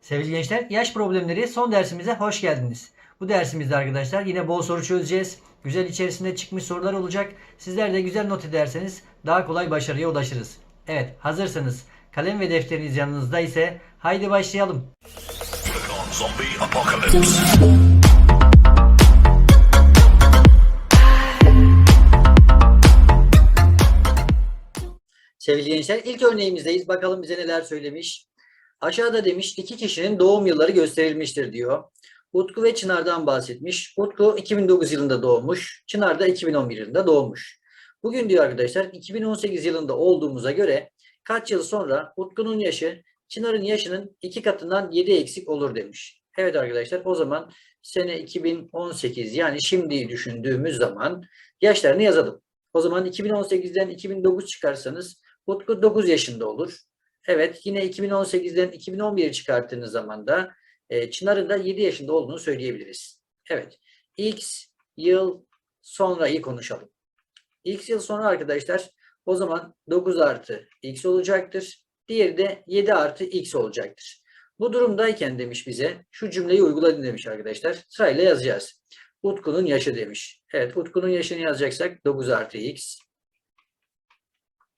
Sevgili gençler, yaş problemleri son dersimize hoş geldiniz. Bu dersimizde arkadaşlar yine bol soru çözeceğiz. Güzel içerisinde çıkmış sorular olacak. Sizler de güzel not ederseniz daha kolay başarıya ulaşırız. Evet, hazırsanız kalem ve defteriniz yanınızda ise haydi başlayalım. Sevgili gençler, ilk örneğimizdeyiz. Bakalım bize neler söylemiş. Aşağıda demiş iki kişinin doğum yılları gösterilmiştir diyor. Utku ve Çınar'dan bahsetmiş. Utku 2009 yılında doğmuş. Çınar da 2011 yılında doğmuş. Bugün diyor arkadaşlar 2018 yılında olduğumuza göre kaç yıl sonra Utku'nun yaşı Çınar'ın yaşının iki katından 7 eksik olur demiş. Evet arkadaşlar o zaman sene 2018 yani şimdi düşündüğümüz zaman yaşlarını yazalım. O zaman 2018'den 2009 çıkarsanız Utku 9 yaşında olur. Evet yine 2018'den 2011'i çıkarttığınız zaman da e, Çınar'ın da 7 yaşında olduğunu söyleyebiliriz. Evet. X yıl sonrayı konuşalım. X yıl sonra arkadaşlar o zaman 9 artı X olacaktır. Diğeri de 7 artı X olacaktır. Bu durumdayken demiş bize şu cümleyi uygulayın demiş arkadaşlar. Sırayla yazacağız. Utku'nun yaşı demiş. Evet Utku'nun yaşını yazacaksak 9 artı X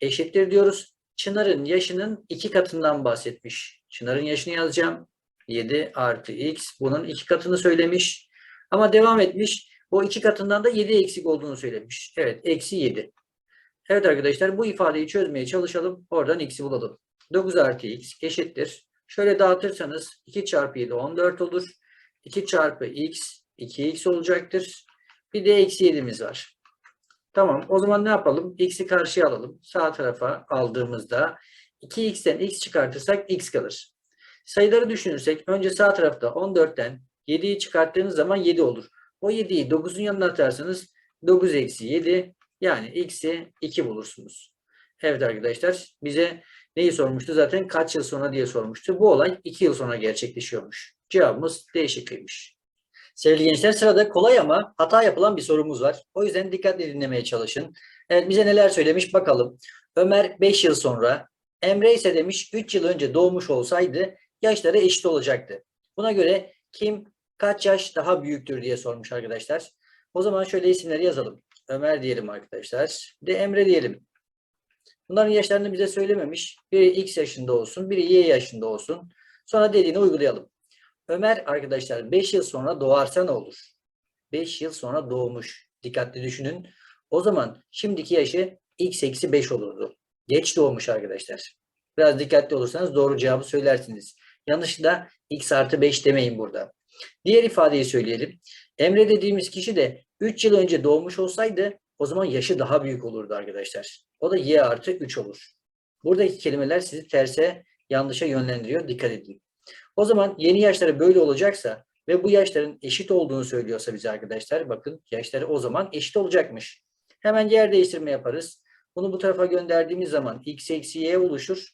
eşittir diyoruz. Çınar'ın yaşının iki katından bahsetmiş. Çınar'ın yaşını yazacağım. 7 artı x bunun iki katını söylemiş. Ama devam etmiş. O iki katından da 7 eksik olduğunu söylemiş. Evet eksi 7. Evet arkadaşlar bu ifadeyi çözmeye çalışalım. Oradan x'i bulalım. 9 artı x eşittir. Şöyle dağıtırsanız 2 çarpı 7 14 olur. 2 çarpı x 2x olacaktır. Bir de eksi 7'miz var. Tamam o zaman ne yapalım? X'i karşıya alalım. Sağ tarafa aldığımızda 2x'ten x çıkartırsak x kalır. Sayıları düşünürsek önce sağ tarafta 14'ten 7'yi çıkarttığınız zaman 7 olur. O 7'yi 9'un yanına atarsanız 9 eksi 7 yani x'i 2 bulursunuz. Evet arkadaşlar bize neyi sormuştu zaten kaç yıl sonra diye sormuştu. Bu olay 2 yıl sonra gerçekleşiyormuş. Cevabımız değişikliymiş. Sevgili gençler sırada kolay ama hata yapılan bir sorumuz var. O yüzden dikkatli dinlemeye çalışın. Evet bize neler söylemiş bakalım. Ömer 5 yıl sonra, Emre ise demiş 3 yıl önce doğmuş olsaydı yaşları eşit olacaktı. Buna göre kim kaç yaş daha büyüktür diye sormuş arkadaşlar. O zaman şöyle isimleri yazalım. Ömer diyelim arkadaşlar. Bir de Emre diyelim. Bunların yaşlarını bize söylememiş. Biri X yaşında olsun, biri Y yaşında olsun. Sonra dediğini uygulayalım. Ömer arkadaşlar 5 yıl sonra doğarsa ne olur? 5 yıl sonra doğmuş. Dikkatli düşünün. O zaman şimdiki yaşı x eksi 5 olurdu. Geç doğmuş arkadaşlar. Biraz dikkatli olursanız doğru cevabı söylersiniz. Yanlışlıkla x artı 5 demeyin burada. Diğer ifadeyi söyleyelim. Emre dediğimiz kişi de 3 yıl önce doğmuş olsaydı o zaman yaşı daha büyük olurdu arkadaşlar. O da y artı 3 olur. Buradaki kelimeler sizi terse yanlışa yönlendiriyor. Dikkat edin. O zaman yeni yaşları böyle olacaksa ve bu yaşların eşit olduğunu söylüyorsa bize arkadaşlar bakın yaşları o zaman eşit olacakmış. Hemen yer değiştirme yaparız. Bunu bu tarafa gönderdiğimiz zaman x eksi y oluşur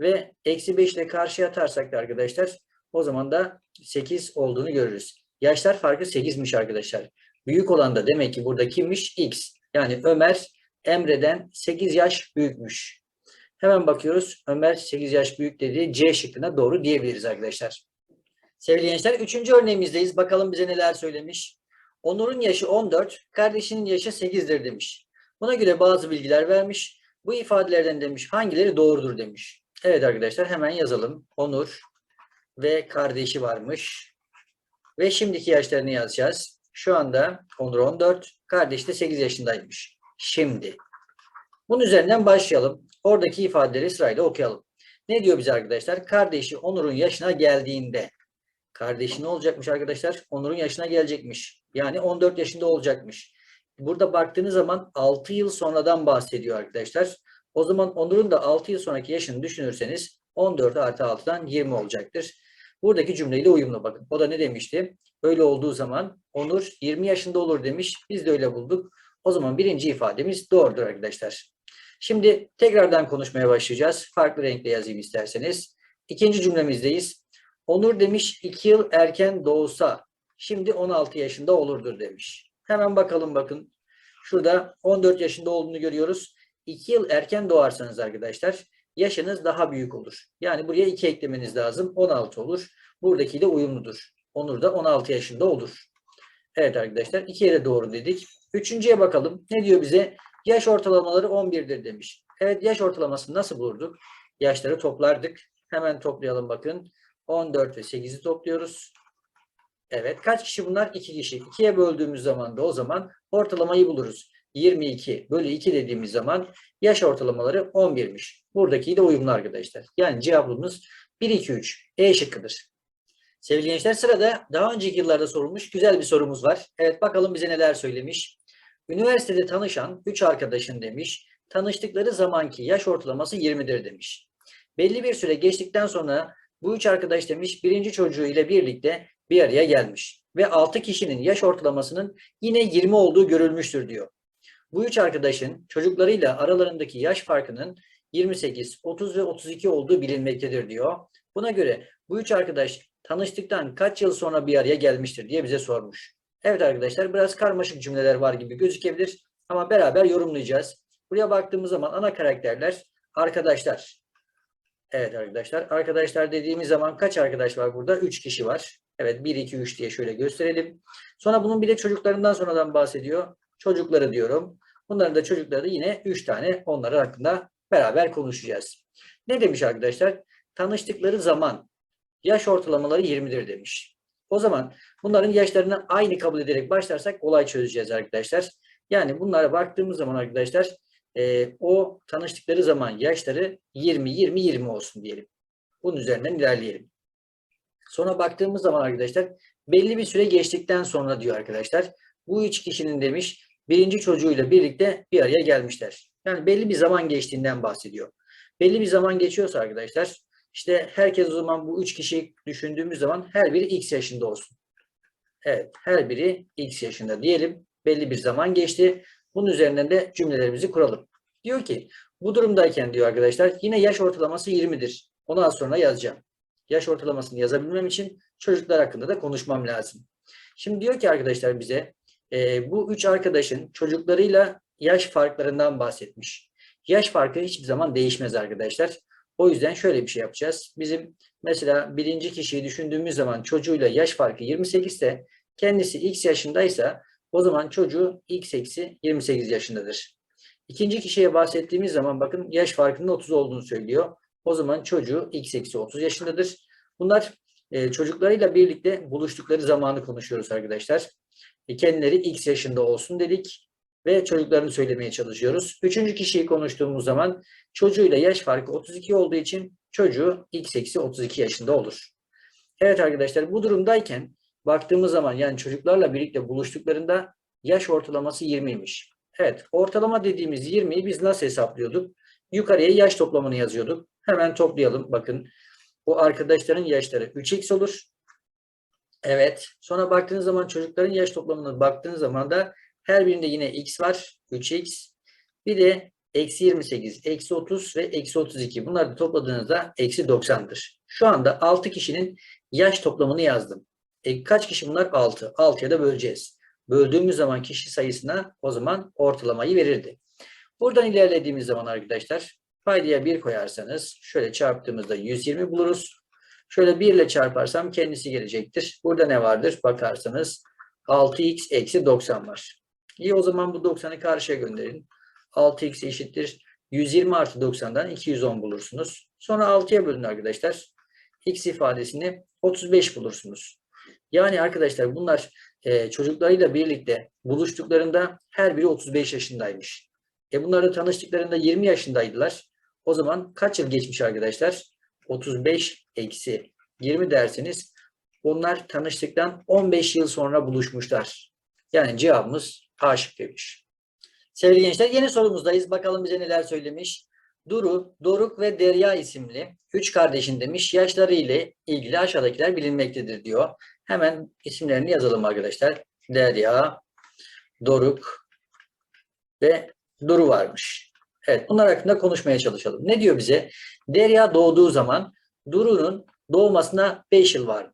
ve eksi 5 ile karşıya atarsak da arkadaşlar o zaman da 8 olduğunu görürüz. Yaşlar farkı 8'miş arkadaşlar. Büyük olan da demek ki burada kimmiş? X. Yani Ömer Emre'den 8 yaş büyükmüş. Hemen bakıyoruz. Ömer 8 yaş büyük dediği C şıkkına doğru diyebiliriz arkadaşlar. Sevgili gençler 3. örneğimizdeyiz. Bakalım bize neler söylemiş. Onur'un yaşı 14, kardeşinin yaşı 8'dir demiş. Buna göre bazı bilgiler vermiş. Bu ifadelerden demiş hangileri doğrudur demiş. Evet arkadaşlar hemen yazalım. Onur ve kardeşi varmış. Ve şimdiki yaşlarını yazacağız. Şu anda Onur 14, kardeş de 8 yaşındaymış. Şimdi. Bunun üzerinden başlayalım. Oradaki ifadeleri sırayla okuyalım. Ne diyor bize arkadaşlar? Kardeşi Onur'un yaşına geldiğinde. Kardeşi ne olacakmış arkadaşlar? Onur'un yaşına gelecekmiş. Yani 14 yaşında olacakmış. Burada baktığınız zaman 6 yıl sonradan bahsediyor arkadaşlar. O zaman Onur'un da 6 yıl sonraki yaşını düşünürseniz 14 artı 6'dan 20 olacaktır. Buradaki cümleyle uyumlu bakın. O da ne demişti? Öyle olduğu zaman Onur 20 yaşında olur demiş. Biz de öyle bulduk. O zaman birinci ifademiz doğrudur arkadaşlar. Şimdi tekrardan konuşmaya başlayacağız. Farklı renkle yazayım isterseniz. İkinci cümlemizdeyiz. Onur demiş 2 yıl erken doğsa şimdi 16 yaşında olurdur demiş. Hemen bakalım bakın. Şurada 14 yaşında olduğunu görüyoruz. 2 yıl erken doğarsanız arkadaşlar yaşınız daha büyük olur. Yani buraya 2 eklemeniz lazım. 16 olur. buradakiyle uyumludur. Onur da 16 yaşında olur. Evet arkadaşlar iki yere doğru dedik. Üçüncüye bakalım. Ne diyor bize? Yaş ortalamaları 11'dir demiş. Evet yaş ortalamasını nasıl bulurduk? Yaşları toplardık. Hemen toplayalım bakın. 14 ve 8'i topluyoruz. Evet kaç kişi bunlar? 2 kişi. 2'ye böldüğümüz zaman da o zaman ortalamayı buluruz. 22 bölü 2 dediğimiz zaman yaş ortalamaları 11'miş. Buradaki de uyumlu arkadaşlar. Yani cevabımız 1, 2, 3. E şıkkıdır. Sevgili gençler sırada daha önceki yıllarda sorulmuş güzel bir sorumuz var. Evet bakalım bize neler söylemiş. Üniversitede tanışan 3 arkadaşın demiş. Tanıştıkları zamanki yaş ortalaması 20'dir demiş. Belli bir süre geçtikten sonra bu üç arkadaş demiş birinci çocuğu ile birlikte bir araya gelmiş. Ve 6 kişinin yaş ortalamasının yine 20 olduğu görülmüştür diyor. Bu üç arkadaşın çocuklarıyla aralarındaki yaş farkının 28, 30 ve 32 olduğu bilinmektedir diyor. Buna göre bu üç arkadaş tanıştıktan kaç yıl sonra bir araya gelmiştir diye bize sormuş. Evet arkadaşlar biraz karmaşık cümleler var gibi gözükebilir ama beraber yorumlayacağız. Buraya baktığımız zaman ana karakterler arkadaşlar. Evet arkadaşlar arkadaşlar dediğimiz zaman kaç arkadaş var burada? 3 kişi var. Evet 1, 2, 3 diye şöyle gösterelim. Sonra bunun bir de çocuklarından sonradan bahsediyor. Çocukları diyorum. Bunların da çocukları da yine 3 tane onları hakkında beraber konuşacağız. Ne demiş arkadaşlar? Tanıştıkları zaman yaş ortalamaları 20'dir demiş. O zaman bunların yaşlarını aynı kabul ederek başlarsak kolay çözeceğiz arkadaşlar. Yani bunlara baktığımız zaman arkadaşlar e, o tanıştıkları zaman yaşları 20, 20, 20 olsun diyelim. Bunun üzerinden ilerleyelim. Sonra baktığımız zaman arkadaşlar belli bir süre geçtikten sonra diyor arkadaşlar. Bu üç kişinin demiş birinci çocuğuyla birlikte bir araya gelmişler. Yani belli bir zaman geçtiğinden bahsediyor. Belli bir zaman geçiyorsa arkadaşlar işte herkes o zaman bu üç kişi düşündüğümüz zaman her biri x yaşında olsun. Evet her biri x yaşında diyelim. Belli bir zaman geçti. Bunun üzerinden de cümlelerimizi kuralım. Diyor ki bu durumdayken diyor arkadaşlar yine yaş ortalaması 20'dir. Onu az sonra yazacağım. Yaş ortalamasını yazabilmem için çocuklar hakkında da konuşmam lazım. Şimdi diyor ki arkadaşlar bize e, bu üç arkadaşın çocuklarıyla yaş farklarından bahsetmiş. Yaş farkı hiçbir zaman değişmez arkadaşlar. O yüzden şöyle bir şey yapacağız. Bizim mesela birinci kişiyi düşündüğümüz zaman çocuğuyla yaş farkı 28 ise kendisi x yaşındaysa o zaman çocuğu x eksi 28 yaşındadır. İkinci kişiye bahsettiğimiz zaman bakın yaş farkının 30 olduğunu söylüyor. O zaman çocuğu x eksi 30 yaşındadır. Bunlar e, çocuklarıyla birlikte buluştukları zamanı konuşuyoruz arkadaşlar. E, kendileri x yaşında olsun dedik ve çocuklarını söylemeye çalışıyoruz. Üçüncü kişiyi konuştuğumuz zaman çocuğuyla yaş farkı 32 olduğu için çocuğu x eksi 32 yaşında olur. Evet arkadaşlar bu durumdayken baktığımız zaman yani çocuklarla birlikte buluştuklarında yaş ortalaması 20'ymiş. Evet ortalama dediğimiz 20'yi biz nasıl hesaplıyorduk? Yukarıya yaş toplamını yazıyorduk. Hemen toplayalım bakın. Bu arkadaşların yaşları 3x olur. Evet. Sonra baktığınız zaman çocukların yaş toplamına baktığınız zaman da her birinde yine x var. 3x. Bir de eksi 28, eksi 30 ve eksi 32. Bunları da topladığınızda eksi 90'dır. Şu anda 6 kişinin yaş toplamını yazdım. E, kaç kişi bunlar? 6. 6'ya da böleceğiz. Böldüğümüz zaman kişi sayısına o zaman ortalamayı verirdi. Buradan ilerlediğimiz zaman arkadaşlar paydaya 1 koyarsanız şöyle çarptığımızda 120 buluruz. Şöyle 1 ile çarparsam kendisi gelecektir. Burada ne vardır? Bakarsanız 6x eksi 90 var. İyi o zaman bu 90'ı karşıya gönderin. 6x eşittir. 120 artı 90'dan 210 bulursunuz. Sonra 6'ya bölün arkadaşlar. x ifadesini 35 bulursunuz. Yani arkadaşlar bunlar e, çocuklarıyla birlikte buluştuklarında her biri 35 yaşındaymış. E bunlar da tanıştıklarında 20 yaşındaydılar. O zaman kaç yıl geçmiş arkadaşlar? 35 eksi 20 derseniz onlar tanıştıktan 15 yıl sonra buluşmuşlar. Yani cevabımız A şıkkıymış. Sevgili gençler yeni sorumuzdayız. Bakalım bize neler söylemiş. Duru, Doruk ve Derya isimli üç kardeşin demiş yaşları ile ilgili aşağıdakiler bilinmektedir diyor. Hemen isimlerini yazalım arkadaşlar. Derya, Doruk ve Duru varmış. Evet bunlar hakkında konuşmaya çalışalım. Ne diyor bize? Derya doğduğu zaman Duru'nun doğmasına 5 yıl vardı.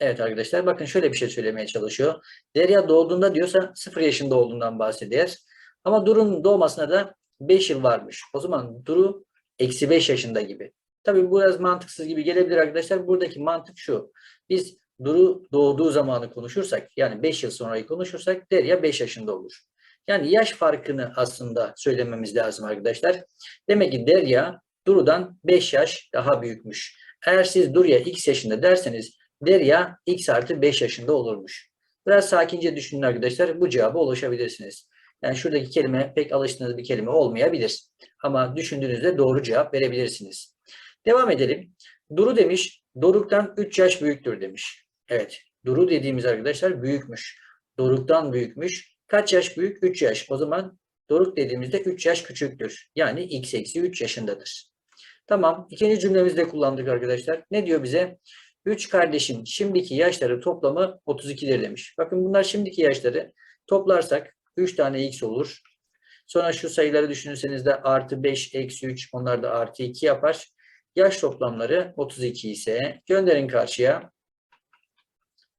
Evet arkadaşlar bakın şöyle bir şey söylemeye çalışıyor. Derya doğduğunda diyorsa 0 yaşında olduğundan bahseder. Ama Duru'nun doğmasına da 5 yıl varmış. O zaman Duru eksi 5 yaşında gibi. Tabii bu biraz mantıksız gibi gelebilir arkadaşlar. Buradaki mantık şu. Biz Duru doğduğu zamanı konuşursak yani 5 yıl sonrayı konuşursak Derya 5 yaşında olur. Yani yaş farkını aslında söylememiz lazım arkadaşlar. Demek ki Derya Duru'dan 5 yaş daha büyükmüş. Eğer siz Duru'ya x yaşında derseniz Derya x artı 5 yaşında olurmuş. Biraz sakince düşünün arkadaşlar. Bu cevaba ulaşabilirsiniz. Yani şuradaki kelime pek alıştığınız bir kelime olmayabilir. Ama düşündüğünüzde doğru cevap verebilirsiniz. Devam edelim. Duru demiş, Doruk'tan 3 yaş büyüktür demiş. Evet, Duru dediğimiz arkadaşlar büyükmüş. Doruk'tan büyükmüş. Kaç yaş büyük? 3 yaş. O zaman Doruk dediğimizde 3 yaş küçüktür. Yani x eksi 3 yaşındadır. Tamam, ikinci cümlemizde kullandık arkadaşlar. Ne diyor bize? 3 kardeşin şimdiki yaşları toplamı 32'dir demiş. Bakın bunlar şimdiki yaşları toplarsak 3 tane x olur. Sonra şu sayıları düşünürseniz de artı 5 eksi 3 onlar da artı 2 yapar. Yaş toplamları 32 ise gönderin karşıya.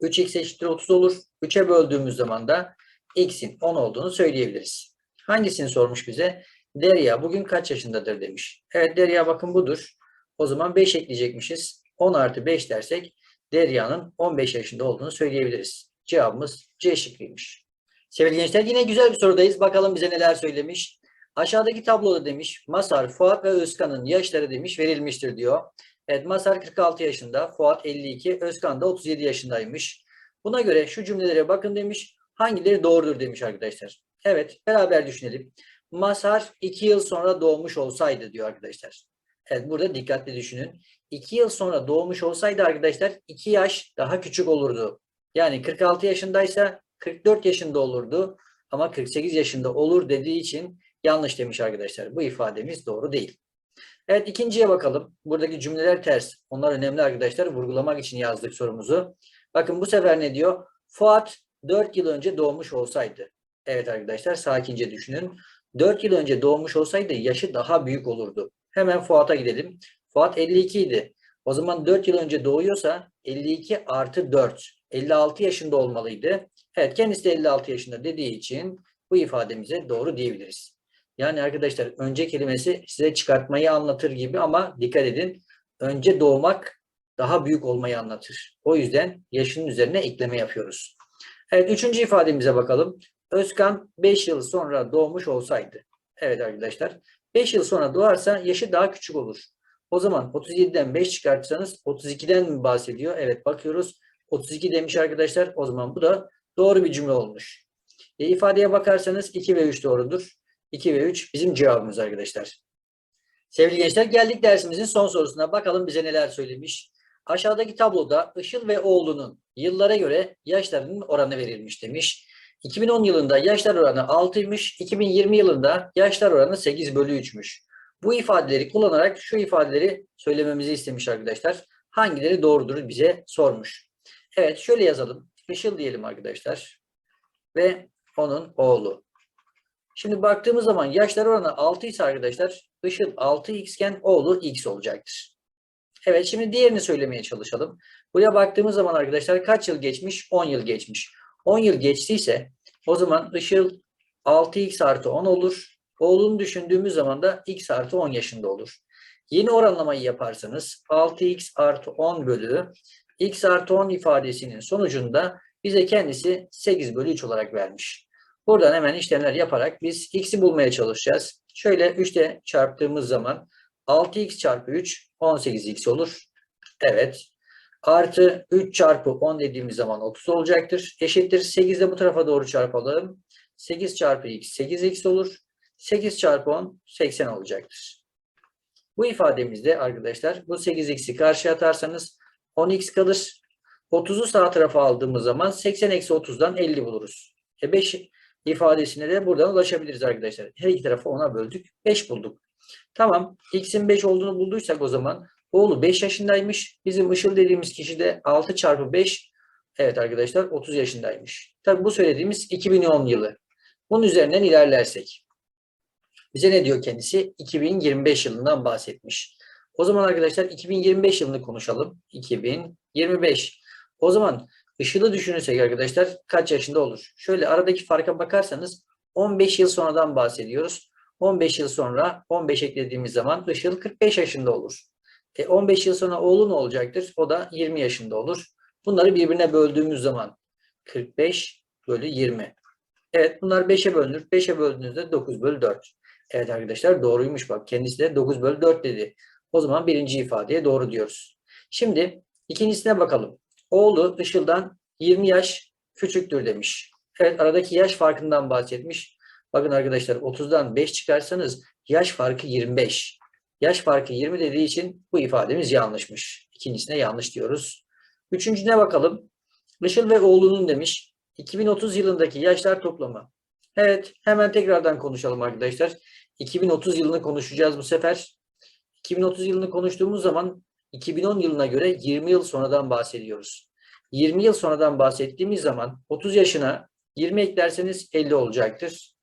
3x eşittir 30 olur. 3'e böldüğümüz zaman da x'in 10 olduğunu söyleyebiliriz. Hangisini sormuş bize? Derya bugün kaç yaşındadır demiş. Evet Derya bakın budur. O zaman 5 ekleyecekmişiz. 10 artı 5 dersek Derya'nın 15 yaşında olduğunu söyleyebiliriz. Cevabımız C şıkkıymış. Sevgili gençler yine güzel bir sorudayız. Bakalım bize neler söylemiş. Aşağıdaki tabloda demiş Masar, Fuat ve Özkan'ın yaşları demiş verilmiştir diyor. Evet Masar 46 yaşında, Fuat 52, Özkan da 37 yaşındaymış. Buna göre şu cümlelere bakın demiş. Hangileri doğrudur demiş arkadaşlar. Evet beraber düşünelim. Masar 2 yıl sonra doğmuş olsaydı diyor arkadaşlar. Evet burada dikkatli düşünün. 2 yıl sonra doğmuş olsaydı arkadaşlar 2 yaş daha küçük olurdu. Yani 46 yaşındaysa 44 yaşında olurdu ama 48 yaşında olur dediği için yanlış demiş arkadaşlar. Bu ifademiz doğru değil. Evet ikinciye bakalım. Buradaki cümleler ters. Onlar önemli arkadaşlar. Vurgulamak için yazdık sorumuzu. Bakın bu sefer ne diyor? Fuat 4 yıl önce doğmuş olsaydı. Evet arkadaşlar sakince düşünün. 4 yıl önce doğmuş olsaydı yaşı daha büyük olurdu. Hemen Fuat'a gidelim. Fuat 52 idi. O zaman 4 yıl önce doğuyorsa 52 artı 4. 56 yaşında olmalıydı. Evet kendisi de 56 yaşında dediği için bu ifademize doğru diyebiliriz. Yani arkadaşlar önce kelimesi size çıkartmayı anlatır gibi ama dikkat edin. Önce doğmak daha büyük olmayı anlatır. O yüzden yaşının üzerine ekleme yapıyoruz. Evet üçüncü ifademize bakalım. Özkan 5 yıl sonra doğmuş olsaydı. Evet arkadaşlar 5 yıl sonra doğarsa yaşı daha küçük olur. O zaman 37'den 5 çıkartırsanız 32'den mi bahsediyor? Evet bakıyoruz. 32 demiş arkadaşlar. O zaman bu da doğru bir cümle olmuş. E, ifadeye bakarsanız 2 ve 3 doğrudur. 2 ve 3 bizim cevabımız arkadaşlar. Sevgili gençler geldik dersimizin son sorusuna. Bakalım bize neler söylemiş. Aşağıdaki tabloda Işıl ve oğlunun yıllara göre yaşlarının oranı verilmiş demiş. 2010 yılında yaşlar oranı 6'ymış. 2020 yılında yaşlar oranı 8 bölü 3'müş. Bu ifadeleri kullanarak şu ifadeleri söylememizi istemiş arkadaşlar. Hangileri doğrudur bize sormuş. Evet şöyle yazalım. Işıl diyelim arkadaşlar. Ve onun oğlu. Şimdi baktığımız zaman yaşlar oranı 6 ise arkadaşlar Işıl 6x iken oğlu x olacaktır. Evet şimdi diğerini söylemeye çalışalım. Buraya baktığımız zaman arkadaşlar kaç yıl geçmiş? 10 yıl geçmiş. 10 yıl geçtiyse o zaman Işıl 6x artı 10 olur. Oğlunu düşündüğümüz zaman da x artı 10 yaşında olur. Yeni oranlamayı yaparsanız 6x artı 10 bölü x artı 10 ifadesinin sonucunda bize kendisi 8 bölü 3 olarak vermiş. Buradan hemen işlemler yaparak biz x'i bulmaya çalışacağız. Şöyle 3 ile çarptığımız zaman 6x çarpı 3 18x olur. Evet. Artı 3 çarpı 10 dediğimiz zaman 30 olacaktır. Eşittir 8 de bu tarafa doğru çarpalım. 8 çarpı x 8x olur. 8 çarpı 10 80 olacaktır. Bu ifademizde arkadaşlar bu 8x'i karşıya atarsanız 10x kalır. 30'u sağ tarafa aldığımız zaman 80 eksi 30'dan 50 buluruz. E 5 ifadesine de buradan ulaşabiliriz arkadaşlar. Her iki tarafı 10'a böldük. 5 bulduk. Tamam. X'in 5 olduğunu bulduysak o zaman oğlu 5 yaşındaymış. Bizim Işıl dediğimiz kişi de 6 çarpı 5 evet arkadaşlar 30 yaşındaymış. Tabi bu söylediğimiz 2010 yılı. Bunun üzerinden ilerlersek. Bize ne diyor kendisi? 2025 yılından bahsetmiş. O zaman arkadaşlar 2025 yılını konuşalım. 2025. O zaman Işıl'ı düşünürsek arkadaşlar kaç yaşında olur? Şöyle aradaki farka bakarsanız 15 yıl sonradan bahsediyoruz. 15 yıl sonra 15 eklediğimiz zaman Işıl 45 yaşında olur. E 15 yıl sonra oğlu olacaktır? O da 20 yaşında olur. Bunları birbirine böldüğümüz zaman 45 bölü 20. Evet bunlar 5'e bölünür. 5'e böldüğünüzde 9 bölü 4. Evet arkadaşlar doğruymuş bak. Kendisi de 9 bölü 4 dedi. O zaman birinci ifadeye doğru diyoruz. Şimdi ikincisine bakalım. Oğlu Işıl'dan 20 yaş küçüktür demiş. Evet aradaki yaş farkından bahsetmiş. Bakın arkadaşlar 30'dan 5 çıkarsanız yaş farkı 25. Yaş farkı 20 dediği için bu ifademiz yanlışmış. İkincisine yanlış diyoruz. Üçüncüne bakalım. Işıl ve oğlunun demiş. 2030 yılındaki yaşlar toplamı. Evet hemen tekrardan konuşalım arkadaşlar. 2030 yılını konuşacağız bu sefer. 2030 yılını konuştuğumuz zaman 2010 yılına göre 20 yıl sonradan bahsediyoruz. 20 yıl sonradan bahsettiğimiz zaman 30 yaşına 20 eklerseniz 50 olacaktır.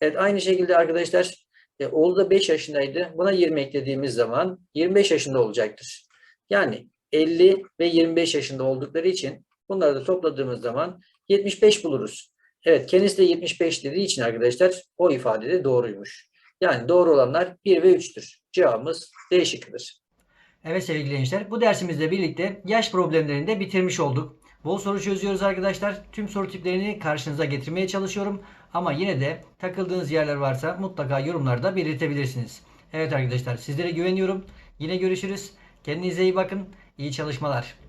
Evet aynı şekilde arkadaşlar e, oğlu da 5 yaşındaydı. Buna 20 eklediğimiz zaman 25 yaşında olacaktır. Yani 50 ve 25 yaşında oldukları için bunları da topladığımız zaman 75 buluruz. Evet kendisi de 75 dediği için arkadaşlar o ifade de doğruymuş. Yani doğru olanlar 1 ve 3'tür. Cevabımız D. Evet sevgili gençler bu dersimizle birlikte yaş problemlerini de bitirmiş olduk. Bol soru çözüyoruz arkadaşlar. Tüm soru tiplerini karşınıza getirmeye çalışıyorum. Ama yine de takıldığınız yerler varsa mutlaka yorumlarda belirtebilirsiniz. Evet arkadaşlar sizlere güveniyorum. Yine görüşürüz. Kendinize iyi bakın. İyi çalışmalar.